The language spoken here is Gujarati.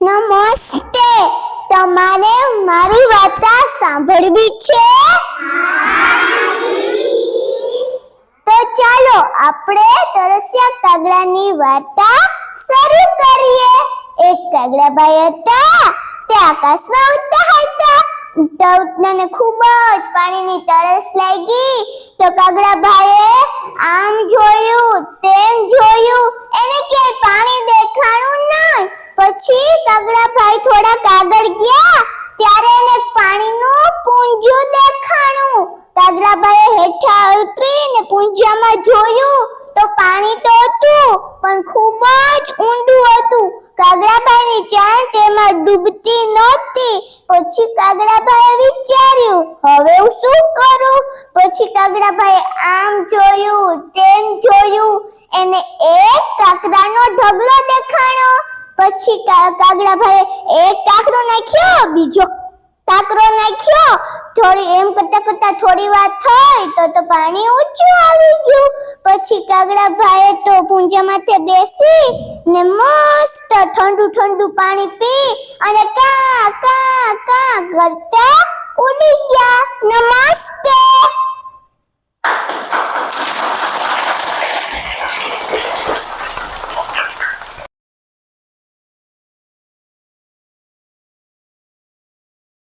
નમસ્તે. તમારે મારી વાર્તા સાંભળવી છે? તો ચાલો આપણે તરસ્યા કાગડાની વાર્તા શરૂ કરીએ. એક કાગડાભાઈ હતા. તે આકાશમાં ઉડતા હતા. ઉડતા ઉડતાને ખૂબ જ પાણીની તરસ લાગી. તો કાગડાભાઈએ આમ જોયું, તેમ જોયું. એને ક્યાંય પાણી પછી કાગડાભાઈ થોડાક આગળ ગયા, ત્યારે એને પાણીનું પૂંજું દેખાણું. કાગડાભાઈએ હેઠા ઉતરીને પૂંજામાં જોયું, તો પાણી તો હતું, પણ ખૂબ જ ઊંડું હતું. કાગડાભાઈની ચાંચ એમાં ડૂબતી નહોતી. પછી કાગડાભાઈએ વિચાર્યું, હવે હું શું કરું? પછી કાગડાભાઈએ આમ જોયું, તેમ જોયું, એને એક કાકડાનો ઢગલો દેખાણો. પછી કાગડા કાગડાભાઈએ એક કાકરો નાખ્યો, બીજો કાકરો નાખ્યો. થોડી એમ કરતા કરતા થોડી વાર થઈ તો તો પાણી ઊંચું આવી ગયું. પછી કાગડાભાઈએ તો પૂંજામાંથી બેસી ને મસ્ત ઠંડુ ઠંડુ પાણી પી અને કા કા કા કરતા ઉડી ગયા નમસ્તે